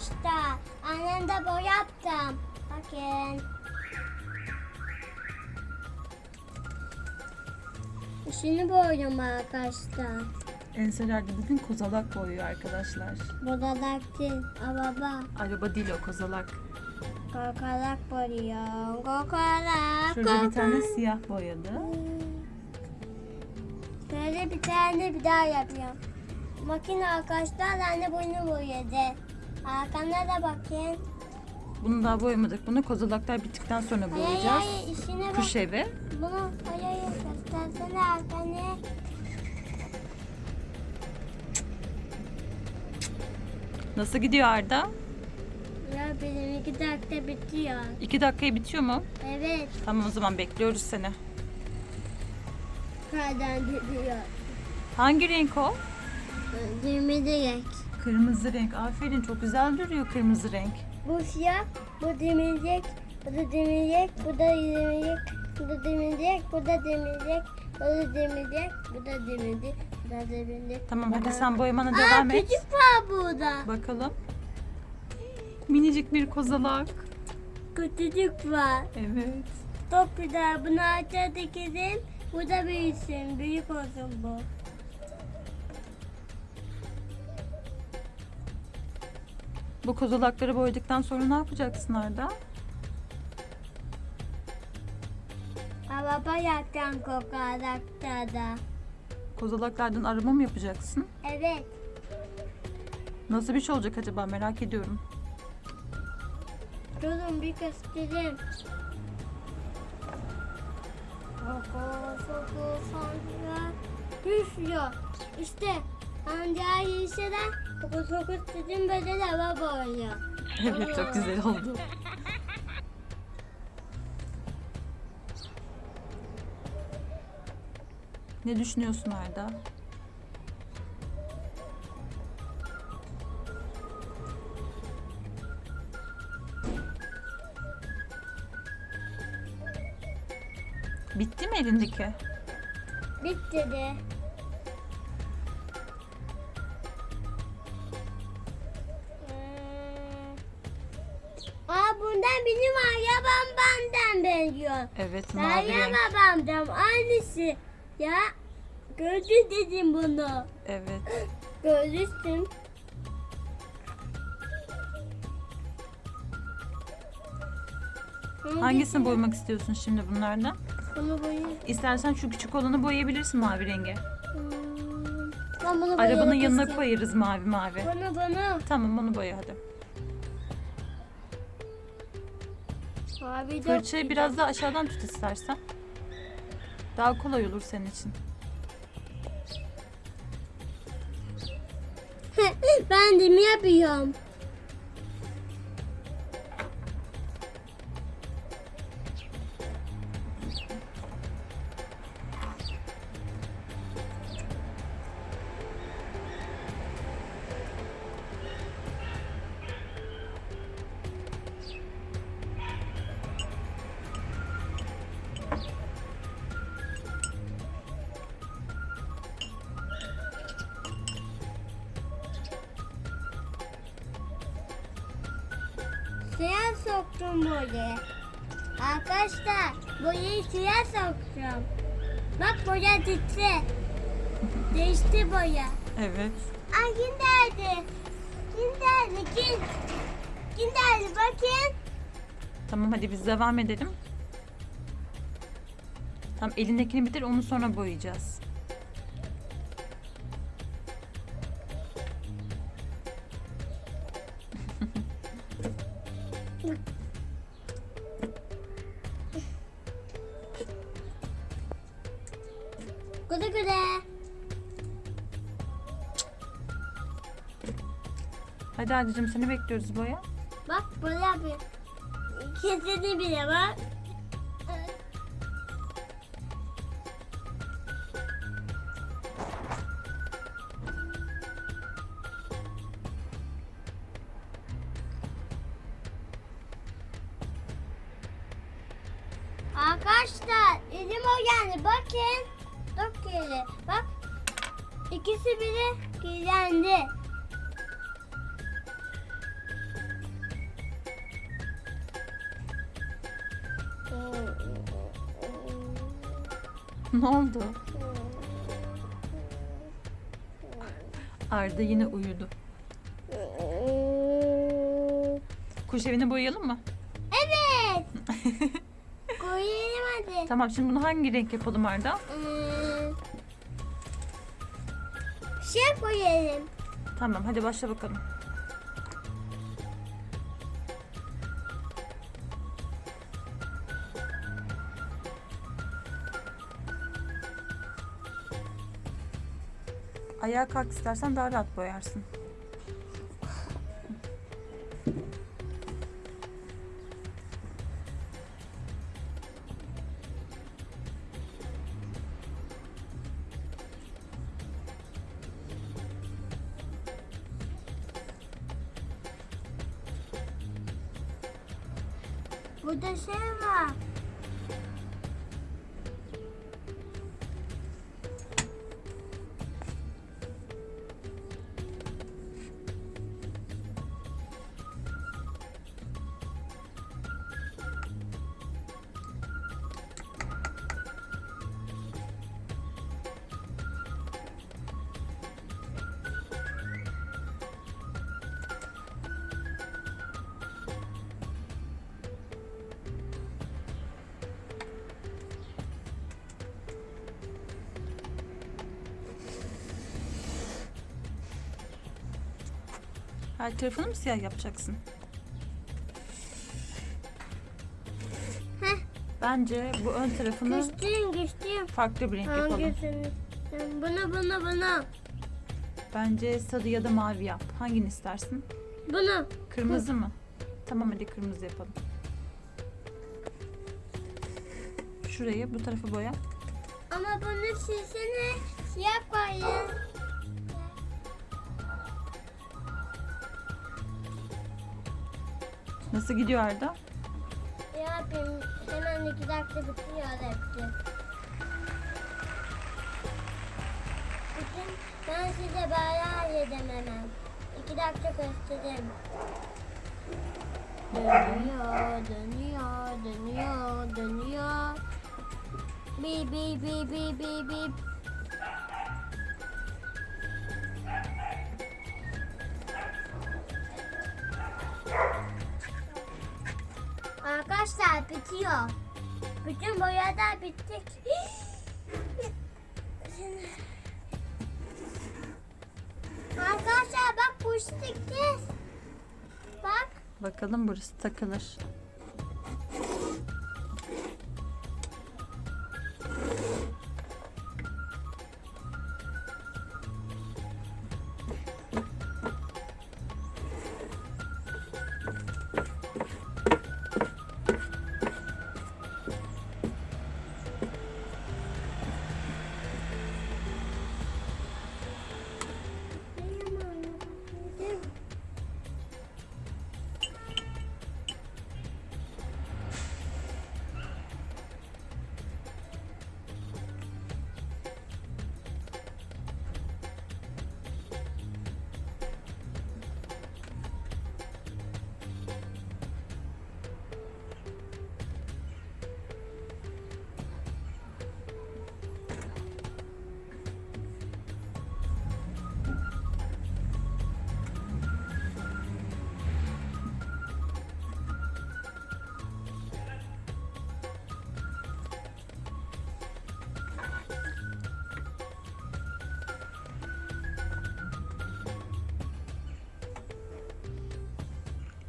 arkadaşlar. Annem de boy yaptım. Bakın. Şimdi boyuyorum arkadaşlar. Enseler de bugün kozalak boyuyor arkadaşlar. Bodalar değil. Aa baba. Araba değil o kozalak. Kokalak boyuyor. Kokalak. Şurada bir tane siyah boyadı. Böyle bir tane bir daha yapıyorum. Makine arkadaşlar anne bunu boyadı. Arkamda da bakın. Bunu daha boyamadık. Bunu kozalaklar bittikten sonra Ay ay boyayacağız. ay işine bak. Kuş evi. Bunu ay ay ay göstersene arkanı. Nasıl gidiyor Arda? Ya benim iki dakika bitiyor. İki dakikaya bitiyor mu? Evet. Tamam o zaman bekliyoruz seni. Kardan gidiyor. Hangi renk o? Düğme direkt. Kırmızı renk. Aferin çok güzel duruyor kırmızı renk. Bu siyah, bu demirecek, bu da demirecek, bu da demirecek, bu da demirecek, bu da demirecek, bu da demirecek, bu da demirecek, bu da demirecek. Tamam hadi sen boyamana Aa, devam et. küçük var burada. Bakalım. Minicik bir kozalak. Küçücük var. Evet. Çok güzel. Bunu ağaca dikelim. Bu da büyüsün. Büyük olsun bu. Bu kozalakları boyadıktan sonra ne yapacaksın Arda? Araba yapacağım kokarakta da. Kozalaklardan araba mı yapacaksın? Evet. Nasıl bir şey olacak acaba merak ediyorum. Durun bir göstereyim. Fokus sonra düşüyor. İşte amca iyiyse de fokus fokus dedim böyle de araba oluyor. Evet çok güzel oldu. Ne düşünüyorsun Arda? Bitti mi elindeki? Bitti de. Aa bundan benim arabam benden benziyor. Evet mavi Derya renk. babamdan aynısı. Ya gördün dedim bunu. Evet. Görürsün. Hangisini boyamak istiyorsun şimdi bunlardan? Bunu boyayayım. İstersen şu küçük olanı boyayabilirsin mavi renge. Hmm. Ben bunu Arabanın boyamak yanına istiyorum. koyarız mavi mavi. Bunu bunu. Tamam onu boya hadi. Abi de Fırçayı biraz daha aşağıdan tut istersen. Daha kolay olur senin için. ben de mi yapıyorum? Suya soktum boyayı. Arkadaşlar boyayı suya soktum. Bak boya gitti. Değişti boya. Evet. Ay kim derdi? Kim derdi? Kim? Kim derdi? Bakın. Tamam hadi biz devam edelim. Tamam elindekini bitir onu sonra boyayacağız. Güle güle. Hadi Adicim seni bekliyoruz boya. Bak böyle yapıyor. İkisini bile bak. Arkadaşlar elim o yani bakın dedi. Bak ikisi bile gizlendi. ne oldu? Arda yine uyudu. Kuş evini boyayalım mı? Evet. boyayalım hadi. Tamam şimdi bunu hangi renk yapalım Arda? Hmm. Şey koyalım. Tamam hadi başla bakalım. Ayağa kalk istersen daha rahat boyarsın. Burada şey var. Her tarafını mı siyah yapacaksın? Heh. Bence bu ön tarafını Güçlüyüm güçlüyüm. farklı bir renk yapalım. Hangisini? Bunu bunu bunu. Bence sarı ya da mavi yap. Hangini istersin? Bunu. Kırmızı mı? Tamam hadi kırmızı yapalım. Şurayı bu tarafı boya. Ama bunu silsene. Siyah koyun. Nasıl gidiyor Arda? Ne yapayım? Hemen iki dakika bitiyor hepsi. Bütün ben size böyle halledem hemen. İki dakika göstereyim. Dönüyor, dönüyor, dönüyor, dönüyor. Bip bip bip bip bip bip. Arkadaşlar bitiyor. Bütün boyalar bittik. Arkadaşlar bak kuş dikeceğiz. Bak. Bakalım burası takılır.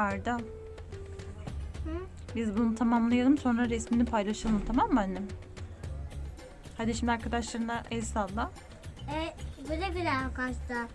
Arda, Hı? biz bunu tamamlayalım sonra resmini paylaşalım tamam mı annem? Hadi şimdi arkadaşlarına el salla. E, güle güle arkadaşlar.